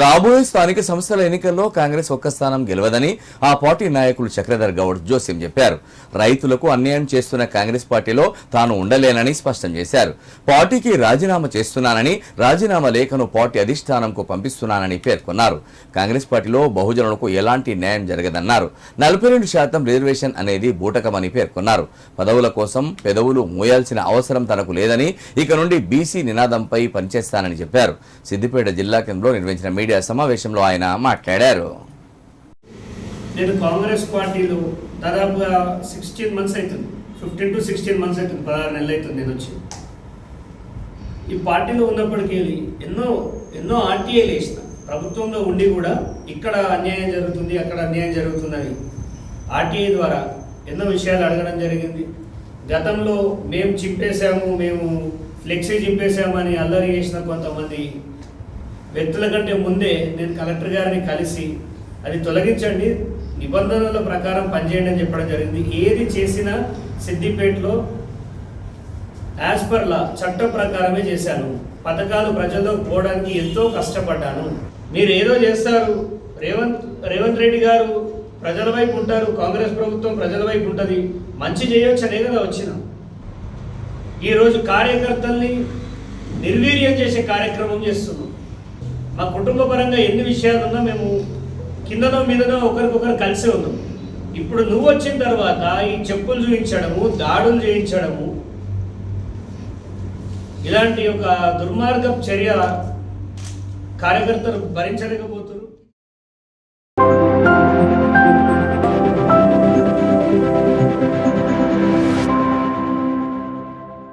రాబోయే స్థానిక సంస్థల ఎన్నికల్లో కాంగ్రెస్ ఒక్క స్థానం గెలవదని ఆ పార్టీ నాయకులు చక్రధర్ గౌడ్ జోస్యం చెప్పారు. రైతులకు అన్యాయం చేస్తున్న కాంగ్రెస్ పార్టీలో తాను ఉండలేనని స్పష్టం చేశారు. పార్టీకి రాజీనామా చేస్తున్నానని రాజీనామా లేఖను పార్టీ అధిష్టానంకు పంపిస్తున్నానని పేర్కొన్నారు. కాంగ్రెస్ పార్టీలో బహుజనులకు ఎలాంటి న్యాయం జరగదన్నారు. నలభై రెండు శాతం రిజర్వేషన్ అనేది బూటకమని పేర్కొన్నారు. పదవుల కోసం పెదవులు మూయాల్సిన అవసరం తనకు లేదని ఇక నుండి బీసీ నినాదంపై పనిచేస్తానని చెప్పారు. సిద్దిపేట జిల్లా కేంద్రంలో నిర్వహించిన మీడియా సమావేశంలో ఆయన మాట్లాడారు. నేను కాంగ్రెస్ పార్టీలో దాదాపుగా సిక్స్టీన్ మంత్స్ అవుతుంది. ఫిఫ్టీన్ టు సిక్స్టీన్ మంత్స్ అవుతుంది. పదహారు నెలలు అవుతుంది నేను వచ్చి. ఈ పార్టీలో ఉన్నప్పటికీ ఎన్నో ఎన్నో ఆర్టీఏలు వేసిన. ప్రభుత్వంలో ఉండి కూడా ఇక్కడ అన్యాయం జరుగుతుంది అక్కడ అన్యాయం జరుగుతుందని ఆర్టీఐ ద్వారా ఎన్నో విషయాలు అడగడం జరిగింది. గతంలో మేము చింపేశాము మేము ఫ్లెక్సీ చింపేశామని అల్లరి చేసిన కొంతమంది వ్యక్తుల కంటే ముందే నేను కలెక్టర్ గారిని కలిసి అది తొలగించండి నిబంధనల ప్రకారం పనిచేయండి అని చెప్పడం జరిగింది. ఏది చేసినా సిద్దిపేటలో యాజ్ పర్ లా చట్టం ప్రకారమే చేశాను. పథకాలు ప్రజల్లో పోవడానికి ఎంతో కష్టపడ్డాను. మీరు ఏదో చేస్తారు. రేవంత్ రేవంత్ రెడ్డి గారు ప్రజల వైపు ఉంటారు కాంగ్రెస్ ప్రభుత్వం ప్రజల వైపు ఉంటుంది. మంచి చేయొచ్చు అనే కదా వచ్చిన. ఈరోజు కార్యకర్తల్ని నిర్వీర్యం చేసే కార్యక్రమం చేస్తున్నాం. మా కుటుంబ పరంగా ఎన్ని విషయాలున్నా మేము కిందనో మీదనో ఒకరికొకరు కలిసి ఉన్నాం. ఇప్పుడు నువ్వు వచ్చిన తర్వాత ఈ చెప్పులు చూపించడము దాడులు చేయించడము ఇలాంటి ఒక దుర్మార్గ చర్య కార్యకర్తలు భరించలేకపోతున్నారు.